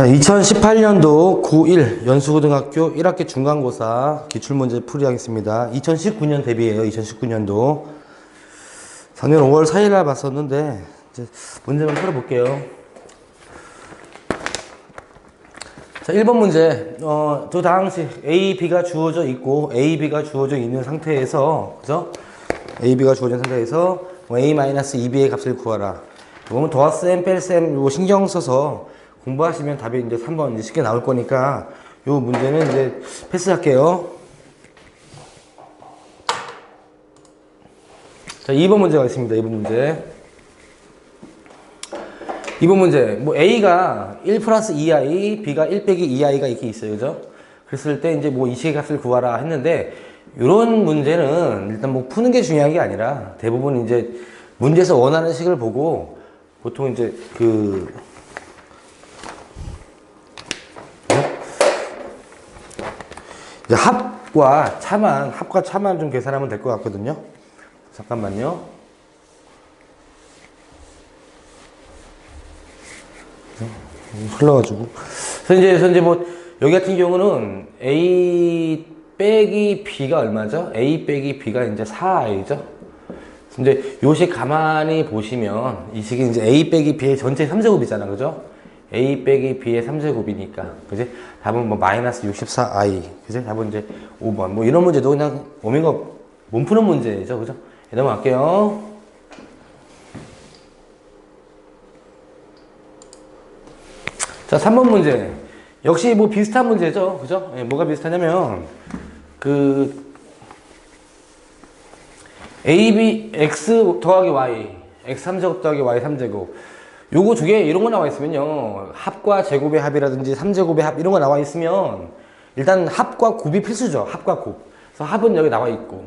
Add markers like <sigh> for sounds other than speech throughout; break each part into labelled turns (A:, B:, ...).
A: 자, 2018년도 고1 연수고등학교 1학기 중간고사 기출문제 풀이하겠습니다. 2019년 대비예요. 2019년도. 작년 5월 4일 날 봤었는데 이제 문제만 풀어볼게요. 자, 1번 문제. 어, 두 다항식 A, B가 주어져 있고 A, B가 주어져 있는 상태에서 그죠? A, B가 주어진 상태에서 뭐 A-2B의 값을 구하라. 이거는 더하셈, 뺄셈 이거 신경 써서 공부하시면 답이 이제 3번 이제 쉽게 나올 거니까 이 문제는 이제 패스할게요. 자, 2번 문제가 있습니다. 2번 문제. 2번 문제. 뭐 A가 1 플러스 2i, B가 1 빼기 2i가 이렇게 있어요. 그죠? 그랬을 때 이제 뭐 이 식의 값을 구하라 했는데 이런 문제는 일단 뭐 푸는 게 중요한 게 아니라 대부분 이제 문제에서 원하는 식을 보고 보통 이제 그 이제 합과 차만 합과 차만 좀 계산하면 될 것 같거든요. 잠깐만요. 흘러가지고. 그래서 이제, 그래서 이제 뭐, 여기 같은 경우는 A 빼기 B가 얼마죠? A 빼기 B가 이제 4I죠? 이제 요식 가만히 보시면 이 식이 이제 A 빼기 B의 전체 3제곱이잖아. 그죠? A 빼기 B의 3제곱이니까. 그지? 답은 뭐 마이너스 64I. 그지? 답은 이제 5번. 뭐 이런 문제도 그냥 오미가 못 푸는 문제죠. 그죠? 네, 넘어갈게요. 자, 3번 문제. 역시 뭐 비슷한 문제죠. 그죠? 예, 뭐가 비슷하냐면, 그, a, b, x 더하기 y, x 3제곱 더하기 y 3제곱. 요거 두 개, 이런 거 나와 있으면요. 합과 제곱의 합이라든지 3제곱의 합, 이런 거 나와 있으면, 일단 합과 곱이 필수죠. 합과 곱. 그래서 합은 여기 나와 있고.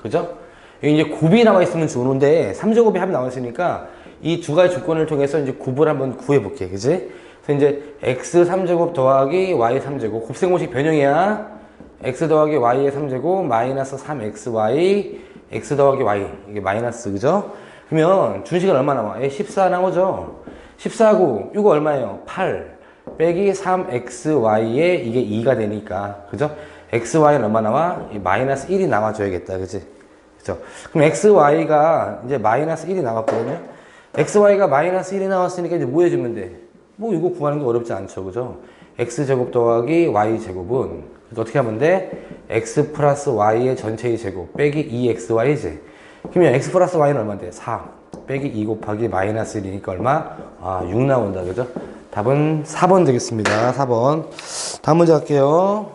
A: 그죠? 이제 곱이 나와 있으면 좋은데, 3제곱의 합이 나와 있으니까, 이 두 가지 조건을 통해서 이제 곱을 한번 구해 볼게. 그지? 그래서 이제 x 3제곱 더하기 y 3제곱 곱셈공식 변형이야 x 더하기 y의 3제곱 마이너스 3xy x 더하기 y 이게 마이너스 그죠? 그러면 준식은 얼마 나와? 예, 14 나오죠? 14고 이거 얼마예요? 8 빼기 3xy에 이게 2가 되니까 그죠? xy는 얼마 나와? 이 마이너스 1이 나와줘야겠다 그지? 그죠? 그럼 xy가 이제 마이너스 1이 나왔거든요? xy가 마이너스 1이 나왔으니까 이제 뭐 해주면 돼? 뭐 이거 구하는 게 어렵지 않죠. 그죠? x제곱 더하기 y제곱은 어떻게 하면 돼? x 플러스 y의 전체의 제곱 빼기 2xy지. 그러면 x 플러스 y는 얼마인데? 4 빼기 2 곱하기 마이너스 1이니까 얼마? 아, 6 나온다. 그죠? 답은 4번 되겠습니다. 4번. 다음 문제 할게요.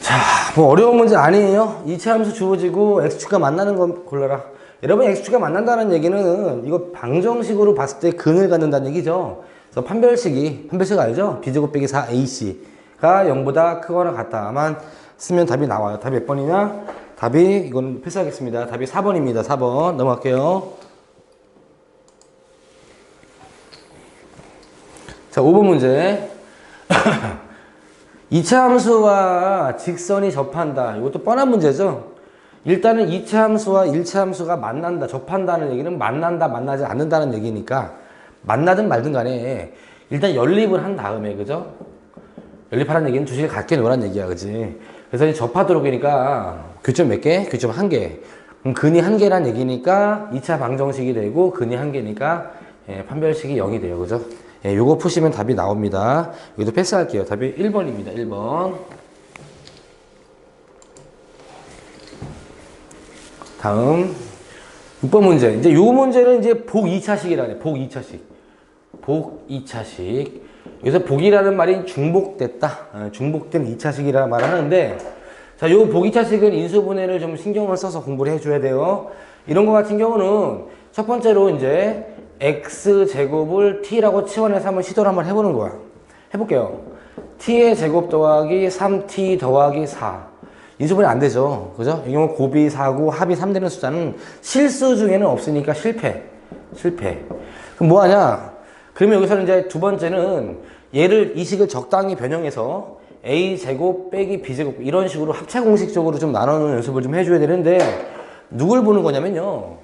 A: 자, 뭐 어려운 문제 아니에요. 이차 함수 주어지고 x축과 만나는 건 골라라. 여러분 x축과 만난다는 얘기는 이거 방정식으로 봤을 때 근을 갖는다는 얘기죠. 그래서 판별식이 판별식 알죠? b제곱 빼기 4ac가 0보다 크거나 같다만 쓰면 답이 나와요. 답이 몇 번이냐? 답이 이건 패스하겠습니다. 답이 4번입니다. 4번 넘어갈게요. 자, 5번 문제. <laughs> 2차 함수와 직선이 접한다. 이것도 뻔한 문제죠. 일단은 2차 함수와 1차 함수가 만난다, 접한다는 얘기는 만난다, 만나지 않는다는 얘기니까 만나든 말든 간에 일단 연립을 한 다음에 그죠? 연립하라는 얘기는 두 식을 같게 놓으라는 얘기야, 그지? 그래서 접하도록이니까 교점 몇 개? 교점 한 개. 그럼 근이 한 개란 얘기니까 2차 방정식이 되고 근이 한 개니까 예, 판별식이 0이 돼요, 그죠? 예, 요거 푸시면 답이 나옵니다. 여기도 패스할게요. 답이 1번입니다. 1번. 다음 6번 문제. 이제 요 문제는 이제 복 2차식이라네. 복 2차식. 복 2차식. 여기서 복이라는 말이 중복됐다. 어, 중복된 2차식이라는 말을 하는데 자, 요 복 2차식은 인수분해를 좀 신경을 써서 공부를 해줘야 돼요. 이런 거 같은 경우는 첫 번째로 이제 x제곱을 t라고 치환해서 한번 시도를 한번 해보는 거야. 해볼게요. t의 제곱 더하기 3t 더하기 4. 인수분해 안 되죠. 그죠? 이 경우 곱이 4고 합이 3 되는 숫자는 실수 중에는 없으니까 실패. 실패. 그럼 뭐 하냐? 그러면 여기서는 이제 두 번째는 얘를 이 식을 적당히 변형해서 a제곱 빼기 b제곱 이런 식으로 합차 공식적으로 좀 나누는 연습을 좀 해줘야 되는데 누굴 보는 거냐면요.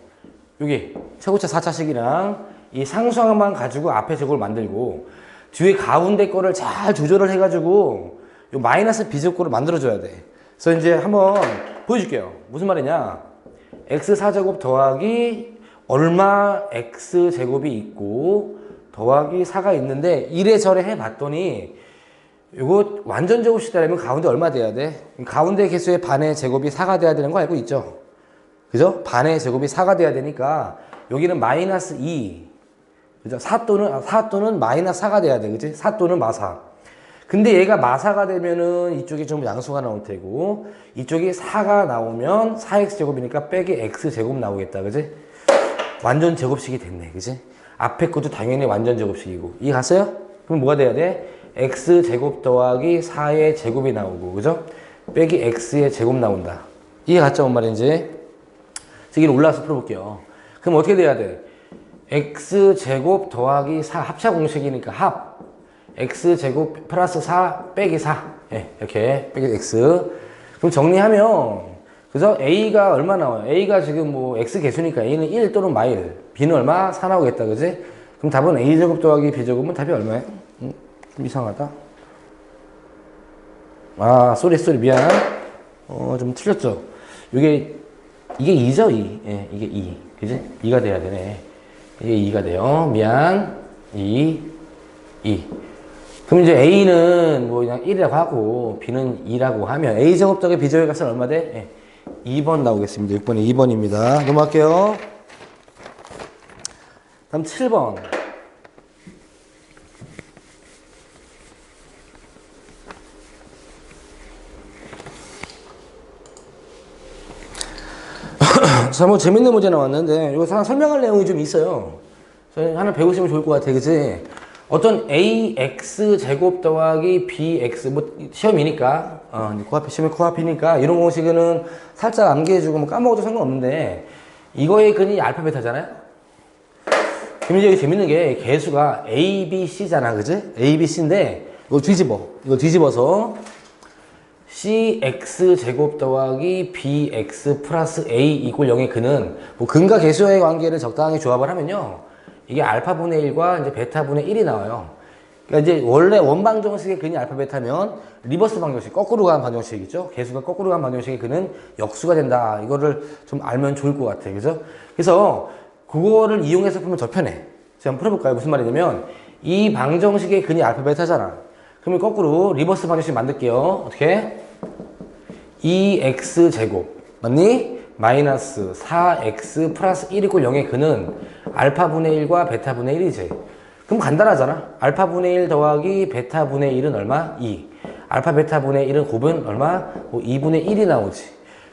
A: 여기 최고차 4차식이랑 이 상수항만 가지고 앞에 제곱을 만들고 뒤에 가운데 거를 잘 조절을 해가지고 요 마이너스 b제곱을 만들어줘야 돼. 그래서 이제 한번 보여줄게요. 무슨 말이냐. x4제곱 더하기 얼마 x제곱이 있고 더하기 4가 있는데 이래저래 해봤더니 이거 완전 제곱식 되려면 가운데 얼마 돼야 돼? 가운데 개수의 반의 제곱이 4가 돼야 되는 거 알고 있죠? 그죠? 반의 제곱이 4가 돼야 되니까 여기는 마이너스 2 그죠? 4 또는 4 또는 마이너스 4가 돼야 돼 그지? 4 또는 마사 근데 얘가 마사가 되면은 이쪽이 좀 양수가 나올 테고 이쪽이 4가 나오면 4x제곱이니까 빼기 x제곱 나오겠다 그지? 완전 제곱식이 됐네 그지? 앞에 것도 당연히 완전 제곱식이고 이해 갔어요? 그럼 뭐가 돼야 돼? x제곱 더하기 4의 제곱이 나오고 그죠? 빼기 x의 제곱 나온다 이해 갔죠 뭔 말인지? 여기를 올라와서 풀어볼게요 그럼 어떻게 돼야 돼? x제곱 더하기 4 합차 공식이니까 합 x제곱 플러스 4 빼기 4 예, 이렇게 빼기 x 그럼 정리하면 그죠? a가 얼마 나와요? a가 지금 뭐 x 개수니까 a는 1 또는 마일 b는 얼마? 4 나오겠다 그지? 그럼 답은 a제곱 더하기 b제곱은 답이 얼마예요? 음, 좀 이상하다 아 쏘리 쏘리 미안 어 좀 틀렸죠? 이게 이게 2죠 2 예, 이게 2 그지? 2가 돼야 되네 이게 2가 돼요 미안 2 2 그럼 이제 A는 뭐 그냥 1이라고 하고 B는 2라고 하면 A 제곱 더하기 B 제곱의 값은 얼마 돼? 예. 2번 나오겠습니다. 6번에 2번입니다. 넘어갈게요. 다음 7번. <clears throat> 자, 뭐 재밌는 문제 나왔는데 이거 하나 설명할 내용이 좀 있어요. 하나 배우시면 좋을 것 같아, 그치? 어떤 ax 제곱 더하기 bx 뭐 시험이니까 어 코앞에 시험이 코앞이니까 이런 공식은 살짝 암기해주고 뭐 까먹어도 상관없는데 이거의 근이 알파 베타잖아요. 그럼 이제 재밌는 게 개수가 a, b, c잖아, 그지? a, b, c인데 이거 뒤집어, 이거 뒤집어서 cx 제곱 더하기 bx 플러스 a 이꼴 0의 근은 뭐 근과 개수의 관계를 적당히 조합을 하면요. 이게 알파분의 1과 이제 베타분의 1이 나와요. 그러니까 이제 원래 원방정식의 근이 알파 베타면 리버스 방정식, 거꾸로 가는 방정식이죠. 개수가 거꾸로 가는 방정식의 근은 역수가 된다. 이거를 좀 알면 좋을 것 같아요. 그죠? 그래서 그거를 이용해서 풀면 더 편해. 제가 한번 풀어볼까요? 무슨 말이냐면 이 방정식의 근이 알파 베타잖아. 그러면 거꾸로 리버스 방정식 만들게요. 어떻게? 2x 제곱 맞니? 마이너스 4x 플러스 1 이꼴 0의 근은 알파분의 1과 베타분의 1이지. 그럼 간단하잖아. 알파분의 1 더하기 베타분의 1은 얼마? 2. 알파 베타분의 1은 곱은 얼마? 뭐 2분의 1이 나오지.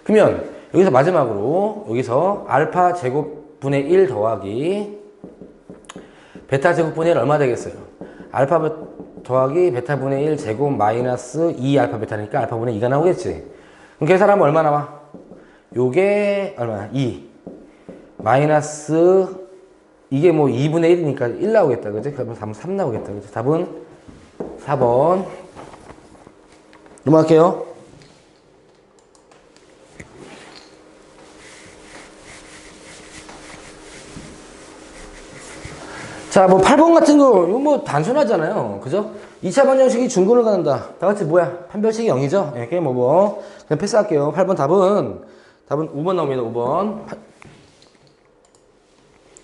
A: 그러면 여기서 마지막으로 여기서 알파 제곱분의 1 더하기 베타 제곱분의 1 얼마 되겠어요? 알파 더하기 베타분의 1 제곱 마이너스 2 알파 베타니까 알파분의 2가 나오겠지. 그럼 계산하면 얼마 나와? 요게 얼마야? 2 마이너스 이게 뭐 2분의 1이니까 1 나오겠다 그지? 그러면 답은 3 나오겠다 그지? 답은 4번 넘어갈게요 자, 뭐 8번 같은 거, 이거 뭐 단순하잖아요. 그죠? 2차 방정식이 중근을 가는다. 다 같이 뭐야? 판별식이 0이죠? 예, 게임 오버. 그냥 패스할게요. 8번 답은, 답은 5번 나옵니다. 5번.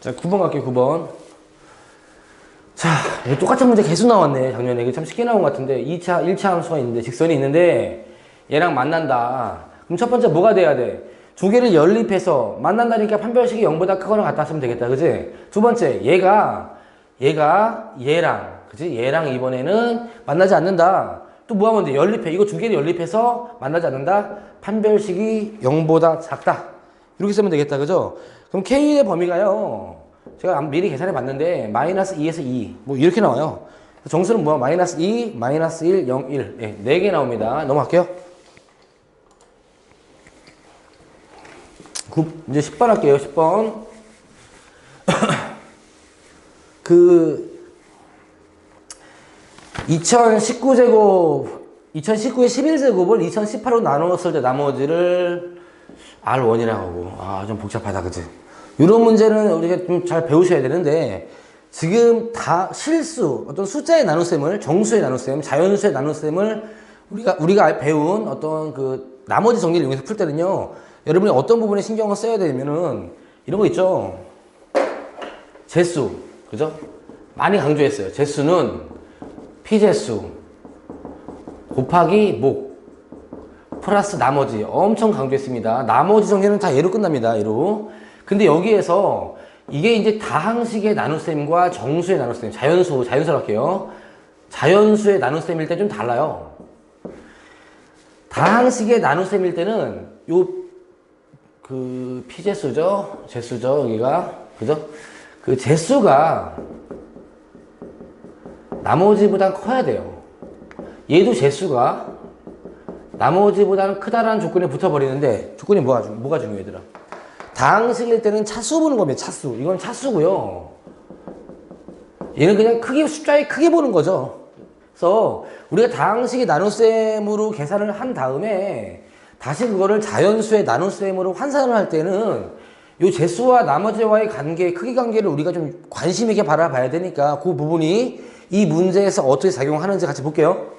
A: 자, 9번 갈게요. 9번. 자, 똑같은 문제 계속 나왔네. 작년에. 이게 참 쉽게 나온 것 같은데. 2차, 1차 함수가 있는데, 직선이 있는데, 얘랑 만난다. 그럼 첫 번째 뭐가 돼야 돼? 두 개를 연립해서 만난다니까 판별식이 0보다 크거나 같다 쓰면 되겠다. 그지? 두 번째, 얘가, 얘가 얘랑, 그지? 얘랑 이번에는 만나지 않는다. 또 뭐 하면 돼? 연립해. 이거 두 개를 연립해서 만나지 않는다. 판별식이 0보다 작다. 이렇게 쓰면 되겠다. 그죠? 그럼 K의 범위가요. 제가 미리 계산해 봤는데, 마이너스 2에서 2. 뭐 이렇게 나와요. 정수는 뭐야? 마이너스 2, 마이너스 1, 0, 1. 네, 4개 나옵니다. 넘어갈게요. 구, 이제 10번 할게요. 10번. <coughs> 그 2019제곱 2019의 11제곱을 2018로 나누었을 때 나머지를 R1이라고 하고. 아 좀 복잡하다 그지? 이런 문제는 우리가 좀 잘 배우셔야 되는데 지금 다 실수 어떤 숫자의 나눗셈을 정수의 나눗셈 자연수의 나눗셈을 우리가 우리가 배운 어떤 그 나머지 정리를 이용해서 풀 때는요 여러분이 어떤 부분에 신경을 써야 되냐면은 이런 거 있죠? 재수. 그죠? 많이 강조했어요. 재수는 피재수 곱하기 목 플러스 나머지 엄청 강조했습니다. 나머지 정리는 다 얘로 끝납니다. 얘로. 근데 여기에서 이게 이제 다항식의 나눗셈과 정수의 나눗셈, 자연수, 자연수로 할게요. 자연수의 나눗셈일 때 좀 달라요. 다항식의 나눗셈일 때는 요, 그, 피재수죠? 재수죠? 여기가. 그죠? 그 재수가 나머지보단 커야 돼요. 얘도 재수가 나머지보다는 크다라는 조건에 붙어버리는데 조건이 뭐가, 중- 뭐가 중요해 얘들아? 다항식일 때는 차수 보는 겁니다 차수. 이건 차수고요. 얘는 그냥 크기 숫자의 크게 보는 거죠. 그래서 우리가 다항식의 나눗셈으로 계산을 한 다음에 다시 그거를 자연수의 나눗셈으로 환산을 할 때는 요 재수와 나머지와의 관계, 크기 관계를 우리가 좀 관심 있게 바라봐야 되니까 그 부분이 이 문제에서 어떻게 작용하는지 같이 볼게요.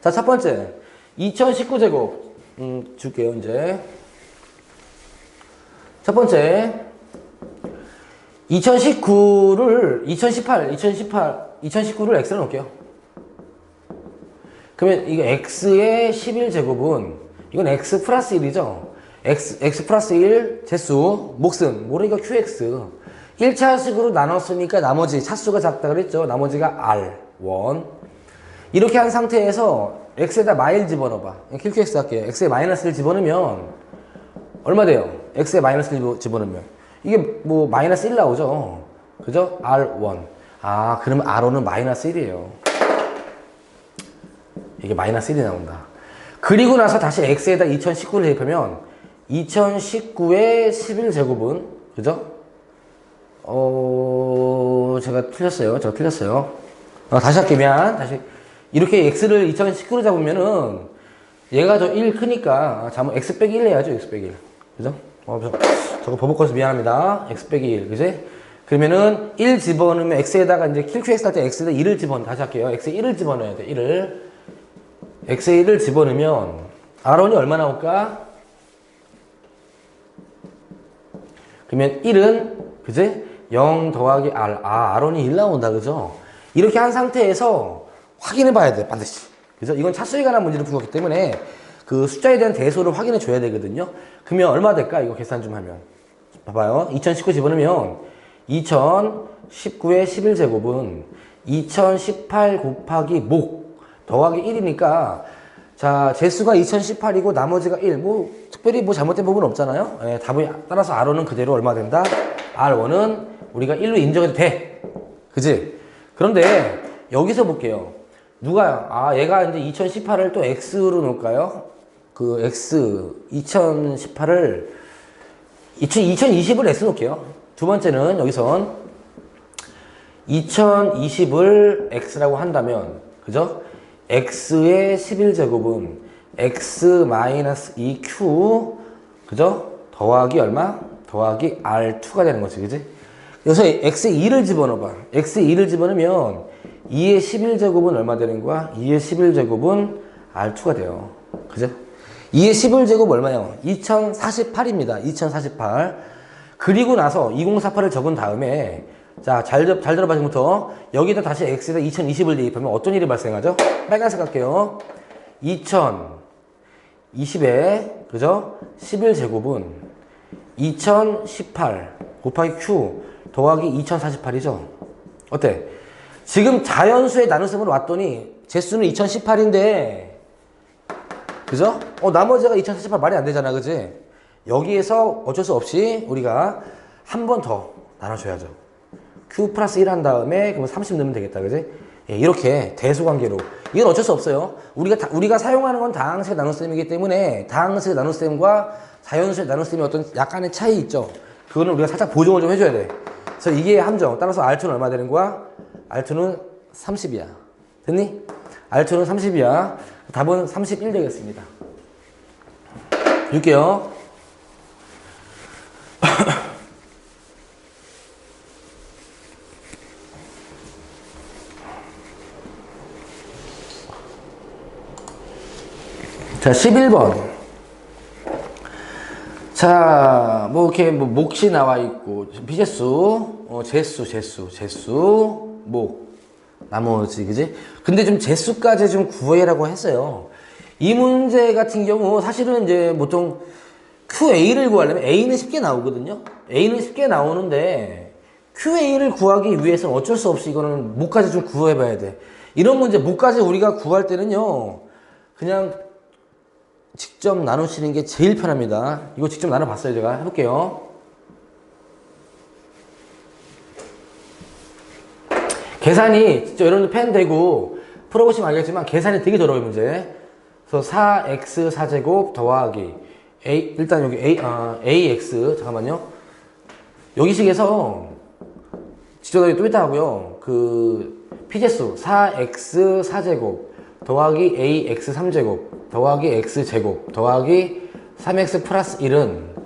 A: 자, 첫 번째. 2019제곱. 음, 줄게요, 이제. 첫 번째. 2019를, 2018, 2018, 2019를 x로 놓을게요. 그러면 이거 x의 11제곱은, 이건 x 플러스 1이죠? x, x 플러스 1 제수, 몫은, 모르니까 qx. 1차식으로 나눴으니까 나머지, 차수가 작다 그랬죠? 나머지가 r, 1. 이렇게 한 상태에서 x에다 마일 집어넣어봐. 킬큐x 할게요. x에 마이너스를 집어넣으면 얼마 돼요? x에 마이너스를 집어- 집어넣으면 이게 뭐 마이너스 1 나오죠. 그죠? r1. 아 그러면 r1은 마이너스 1이에요. 이게 마이너스 1이 나온다. 그리고 나서 다시 x에다 2019를 대입하면 2019의 11제곱은 그죠? 어 제가 틀렸어요. 제가 틀렸어요. 어, 다시 할게 미안. 다시 이렇게 x를 2019로 잡으면은 얘가 저 1 크니까 아, 잘못 x 빼기 1 해야죠. x 빼기 1. 그죠? 어, 저, 저거 버벅거려서 미안합니다. x 빼기 1. 그지? 그러면은 1 집어넣으면 x에다가 이제 킬큐x 할때 x에다 1을 집어넣어. 다시 할게요. x에 1을 집어넣어야 돼. 1을. x에 1을 집어넣으면 r원이 얼마 나올까? 그러면 1은 그지? 0 더하기 r. 아, r원이 1 나온다. 그죠? 이렇게 한 상태에서 확인해 봐야 돼. 반드시. 그죠? 이건 차수에 관한 문제를 푼 거기 때문에 그 숫자에 대한 대소를 확인해 줘야 되거든요. 그러면 얼마 될까? 이거 계산 좀 하면. 봐봐요. 2019 집어넣으면 2019의 11제곱은 2018 곱하기 목 더하기 1이니까 자, 재수가 2018이고 나머지가 1. 뭐 특별히 뭐 잘못된 부분 없잖아요. 예, 답이 따라서 R1은 그대로 얼마 된다? R1은 우리가 1로 인정해도 돼. 그지? 그런데 여기서 볼게요. 누가 아, 얘가 이제 2018을 또 X로 놓을까요? 그 X 2018을 2020을 S 놓을게요. 두 번째는 여기선 2020을 X라고 한다면, 그죠? X의 11제곱은 X 2Q, 그죠? 더하기 얼마? 더하기 R2가 되는 거지, 그지? 여기서 X에 2를 집어넣어봐. X에 2를 집어넣으면 2의 11제곱은 얼마 되는 거야? 2의 11제곱은 R2가 돼요. 그죠? 2의 11제곱 얼마예요? 2048입니다. 2048. 그리고 나서 2048을 적은 다음에 자, 잘, 들- 잘 들어봐, 지금부터. 여기다 다시 x에다 2020을 대입하면 어떤 일이 발생하죠? 빨간색 할게요. 2020에, 그죠? 11제곱은 2018 곱하기 q 더하기 2048이죠? 어때? 지금 자연수의 나눗셈으로 왔더니 제수는 2018인데 그죠? 어, 나머지가 2048 말이 안 되잖아, 그지? 여기에서 어쩔 수 없이 우리가 한 번 더 나눠줘야죠. Q 플러스 1 한 다음에 그럼 30 넣으면 되겠다, 그지? 예, 이렇게 대소관계로. 이건 어쩔 수 없어요. 우리가, 다- 우리가 사용하는 건 다항식 나눗셈이기 때문에 다항식 나눗셈과 자연수의 나눗셈의 어떤 약간의 차이 있죠? 그거는 우리가 살짝 보정을 좀 해줘야 돼. 그래서 이게 함정. 따라서 R2는 얼마 되는 거야? R2는 30이야. 됐니? R초는 30이야. 답은 31 되겠습니다. 6개요. <laughs> 자, 11번. 자, 뭐, 이렇게, 뭐, 몫이 나와 있고, 비재수, 어, 재수, 재수, 재수, 목, 나머지, 그지? 근데 좀 재수까지 좀 구해라고 했어요. 이 문제 같은 경우, 사실은 이제 보통 QA를 구하려면 A는 쉽게 나오거든요? A는 쉽게 나오는데, QA를 구하기 위해서는 어쩔 수 없이 이거는 목까지 좀 구해봐야 돼. 이런 문제, 목까지 우리가 구할 때는요, 그냥 직접 나누시는 게 제일 편합니다. 이거 직접 나눠봤어요, 제가. 해볼게요. 계산이, 진짜 여러분들 펜 대고 풀어보시면 알겠지만, 계산이 되게 더러워요, 문제. 그래서 4x 4제곱 더하기, a, 일단 여기 a, 아, ax, 잠깐만요. 여기 식에서, 지도자기 또 있다 하고요. 그, 피제수, 4x 4제곱 더하기 ax 3제곱 더하기 x제곱 더하기 3x 플러스 1은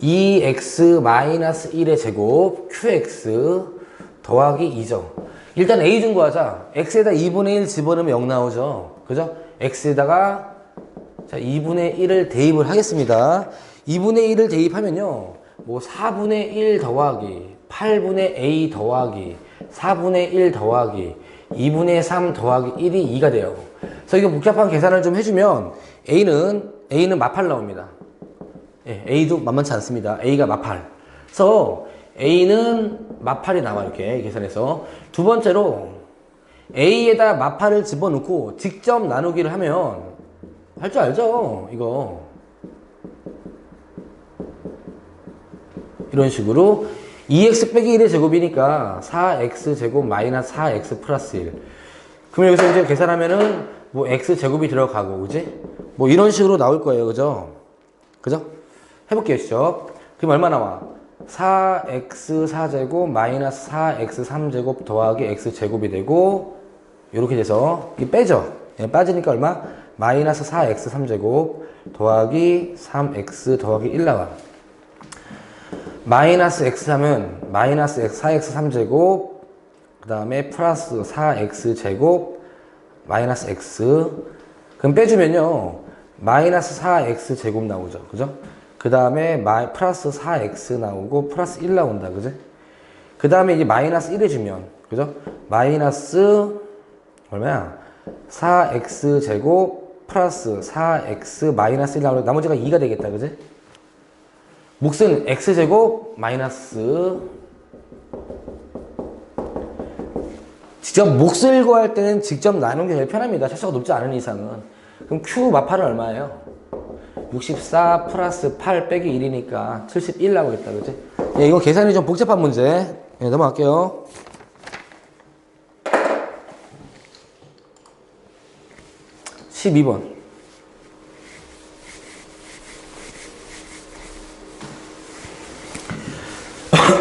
A: 2x 마이너스 1의 제곱 qx 더하기 2죠. 일단 a 중 구하자. x에다 2분의 1 집어넣으면 0 나오죠. 그죠? x에다가 자 2분의 1을 대입을 하겠습니다. 2분의 1을 대입하면요. 뭐 4분의 1 더하기 8분의 a 더하기 4분의 1 더하기 2분의 3 더하기 1이 2가 돼요. 그래서 이거 복잡한 계산을 좀 해주면 A는, A는 마팔 나옵니다. 예, A도 만만치 않습니다. A가 마팔. 그래서 A는 마팔이 나와, 이렇게 계산해서. 두 번째로 A에다 마팔을 집어넣고 직접 나누기를 하면 할 줄 알죠? 이거. 이런 식으로 2x 빼기 1의 제곱이니까 4x 제곱 마이너스 4x 플러스 1. 그럼 여기서 이제 계산하면은 뭐 x 제곱이 들어가고, 그지? 뭐 이런 식으로 나올 거예요, 그죠? 그죠? 해볼게요, 시죠 그럼 얼마 나와? 4x 4제곱 마이너스 4x 3제곱 더하기 x 제곱이 되고 이렇게 돼서 이 빼죠? 예, 빠지니까 얼마? 마이너스 4x 3제곱 더하기 3x 더하기 1 나와. 마이너스 x 하면 마이너스 x 4x 3제곱 그 다음에 플러스 4x 제곱 마이너스 x 그럼 빼주면요 마이너스 4x 제곱 나오죠 그죠? 그 다음에 플러스 4x 나오고 플러스 1 나온다 그죠? 그 다음에 이제 마이너스 1 해주면 그죠? 마이너스 얼마야? 4x 제곱 플러스 4x 마이너스 1 나오고 나머지가 2가 되겠다 그죠? 몫은 x제곱 마이너스 직접 몫을 구할 때는 직접 나누는 게 제일 편합니다. 차수가 높지 않은 이상은. 그럼 Q 마팔은 얼마예요? 64 플러스 8 빼기 1이니까 71 나오겠다. 그지? 예, 이거 계산이 좀 복잡한 문제. 예, 넘어갈게요. 십이 번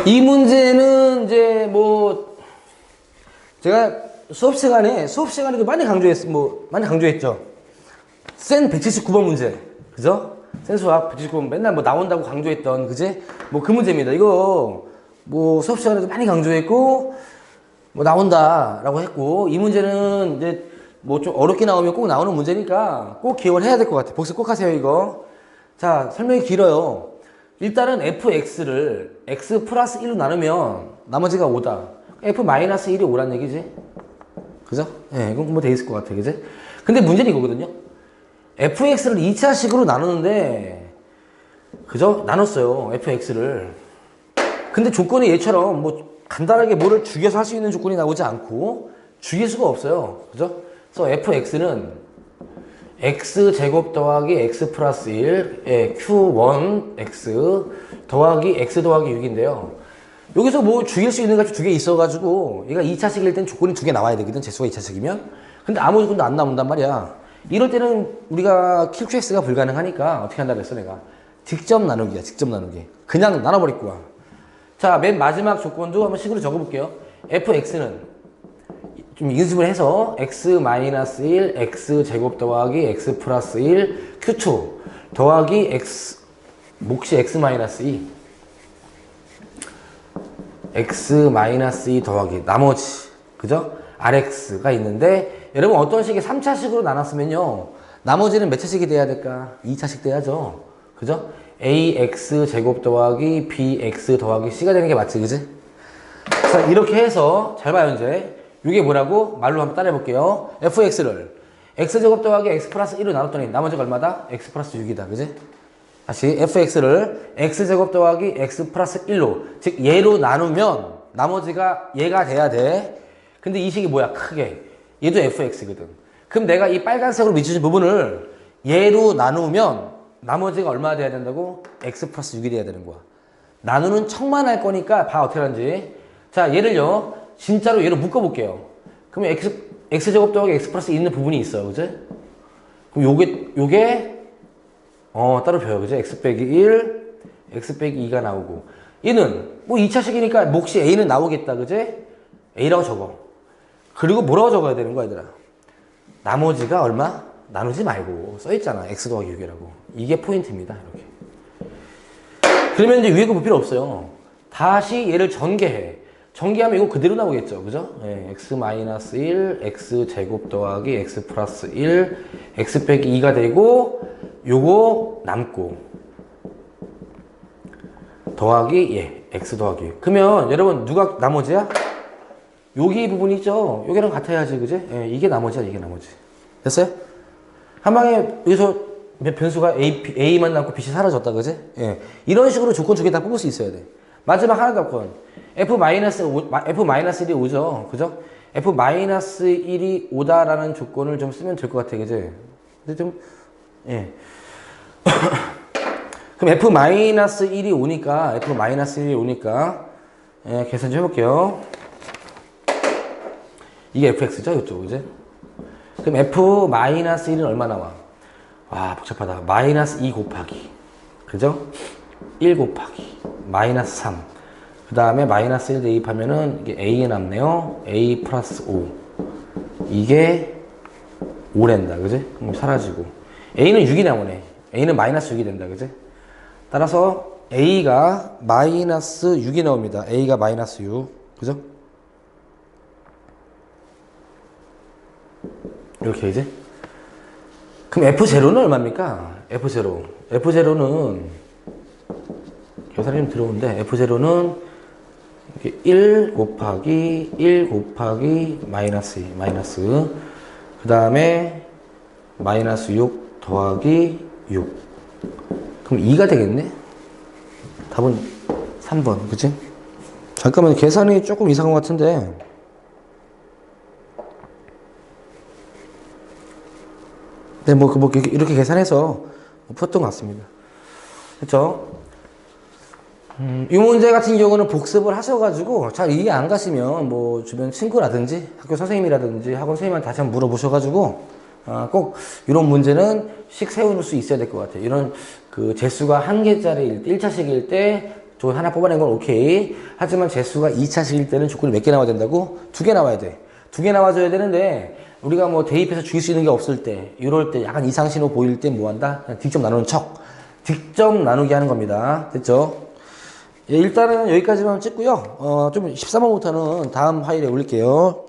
A: 이 문제는 이제 뭐 제가 수업 시간에 수업 시간에도 많이 강조했 뭐 많이 강조했죠. 센 179번 문제. 그죠? 센 수학 179번 맨날 뭐 나온다고 강조했던 그지? 뭐 그 문제입니다. 이거 뭐 수업 시간에도 많이 강조했고 뭐 나온다라고 했고 이 문제는 이제 뭐 좀 어렵게 나오면 꼭 나오는 문제니까 꼭 기억을 해야 될 것 같아요. 복습 꼭 하세요, 이거. 자, 설명이 길어요. 일단은 fx를 x 플러스 1로 나누면 나머지가 5다. f 마이너스 1이 5란 얘기지. 그죠? 예, 네, 이건 뭐돼 있을 것 같아. 그지? 근데 문제는 이거거든요. fx를 2차식으로 나누는데, 그죠? 나눴어요. fx를. 근데 조건이 얘처럼 뭐 간단하게 뭐를 죽여서 할 수 있는 조건이 나오지 않고 죽일 수가 없어요. 그죠? 그래서 fx는 x제곱 더하기 x 플러스 1, 예, q1x 더하기 x 더하기 6인데요. 여기서 뭐 죽일 수 있는 값이 두 개 있어가지고 얘가 2차식일 땐 조건이 두 개 나와야 되거든. 재수가 2차식이면. 근데 아무 조건도 안 나온단 말이야. 이럴 때는 우리가 QQX가 불가능하니까 어떻게 한다 그랬어 내가. 직접 나누기야. 직접 나누기. 그냥 나눠버릴 거야. 자, 맨 마지막 조건도 한번 식으로 적어볼게요. fx는 좀 인수분해 해서 x-1 x 제곱 더하기 x 플러스 1 q2 더하기 x 몫이 x-2 x-2 더하기 나머지 그죠? rx가 있는데 여러분 어떤 식의 3차식으로 나눴으면요 나머지는 몇 차식이 돼야 될까? 2차식 돼야죠 그죠? ax 제곱 더하기 bx 더하기 c가 되는 게 맞지 그지? 자 이렇게 해서 잘 봐요 이제 이게 뭐라고? 말로 한번 따라해 볼게요. fx를 x제곱 더하기 x 플러스 1로 나눴더니 나머지가 얼마다? x 플러스 6이다. 그지? 다시 fx를 x제곱 더하기 x 플러스 1로 즉 얘로 나누면 나머지가 얘가 돼야 돼. 근데 이 식이 뭐야? 크게. 얘도 fx거든. 그럼 내가 이 빨간색으로 미쳐진 부분을 얘로 나누면 나머지가 얼마 돼야 된다고? x 플러스 6이 돼야 되는 거야. 나누는 척만 할 거니까 봐 어떻게 하는지. 자 얘를요 진짜로 얘로 묶어볼게요 그러면 x, x제곱 더하기 x 플러스 있는 부분이 있어요 그지? 그럼 요게 요게 어, 따로 배워. 그죠? x 빼기 1, x 빼기 2가 나오고. 얘는 뭐 2차식이니까 몫이 a는 나오겠다. 그제? a라고 적어. 그리고 뭐라고 적어야 되는 거야, 얘들아? 나머지가 얼마? 나누지 말고. 써있잖아. x 더하기 6이라고. 이게 포인트입니다. 이렇게. 그러면 이제 위에 거 볼 필요 없어요. 다시 얘를 전개해. 전개하면 이거 그대로 나오겠죠. 그죠? 예, x 마이너스 1, x 제곱 더하기 x 플러스 1, x 빼기 2가 되고, 요거 남고, 더하기, 예, x 더하기. 그러면 여러분, 누가 나머지야? 여기 부분이 있죠? 여기랑 같아야지, 그지? 예, 이게 나머지야, 이게 나머지. 됐어요? 한 방에 여기서 몇 변수가 A, A만 남고 B이 사라졌다, 그지? 예. 이런 식으로 조건 두 개 다 뽑을 수 있어야 돼. 마지막 하나 더 건. F 마이너스, F 마이너스 1이 오죠? 그죠? F 마이너스 1이 오다라는 조건을 좀 쓰면 될 것 같아, 그지? 근데 좀, 예. <coughs> 그럼 F 마이너스 1이 오니까, F 마이너스 1이 오니까, 예, 계산 좀 해볼게요. 이게 fx죠, 이쪽, 그지? 그럼 f 마이너스 1은 얼마 나와? 와, 복잡하다. 마이너스 2 곱하기. 그죠? 1 곱하기. 마이너스 3. 그 다음에 마이너스 1 대입하면은 이게 a에 남네요. a 플러스 5. 이게 5랜다. 그지? 그럼 사라지고. a는 6이 나오네. a는 마이너스 6이 된다. 그지? 따라서 a가 마이너스 6이 나옵니다. a가 마이너스 6. 그죠? 이렇게 이제 그럼 F0는 얼마입니까? F0 F0는 계산이 좀 들어오는데 F0는 1 곱하기 1 곱하기 마이너스 2 마이너스 그 다음에 마이너스 6 더하기 6 그럼 2가 되겠네? 답은 3번 그치? 잠깐만 계산이 조금 이상한 것 같은데 네, 뭐, 그 뭐, 이렇게, 계산해서 풀었던 것 같습니다. 그쵸? 음, 이 문제 같은 경우는 복습을 하셔가지고 잘 이해 안 가시면 뭐 주변 친구라든지 학교 선생님이라든지 학원 선생님한테 다시 한번 물어보셔가지고 아, 꼭 이런 문제는 식 세울 수 있어야 될 것 같아요. 이런 그 재수가 한 개짜리일 때, 1차식일 때 조건 하나 뽑아낸 건 오케이. 하지만 재수가 2차식일 때는 조건이 몇 개 나와야 된다고? 두 개 나와야 돼. 두 개 나와줘야 되는데 우리가 뭐 대입해서 죽일 수 있는 게 없을 때 이럴 때 약간 이상신호 보일 때 뭐 한다? 그냥 직접 나누는 척. 직접 나누기 하는 겁니다. 됐죠? 예, 일단은 여기까지만 찍고요. 어, 좀 13번부터는 다음 화일에 올릴게요.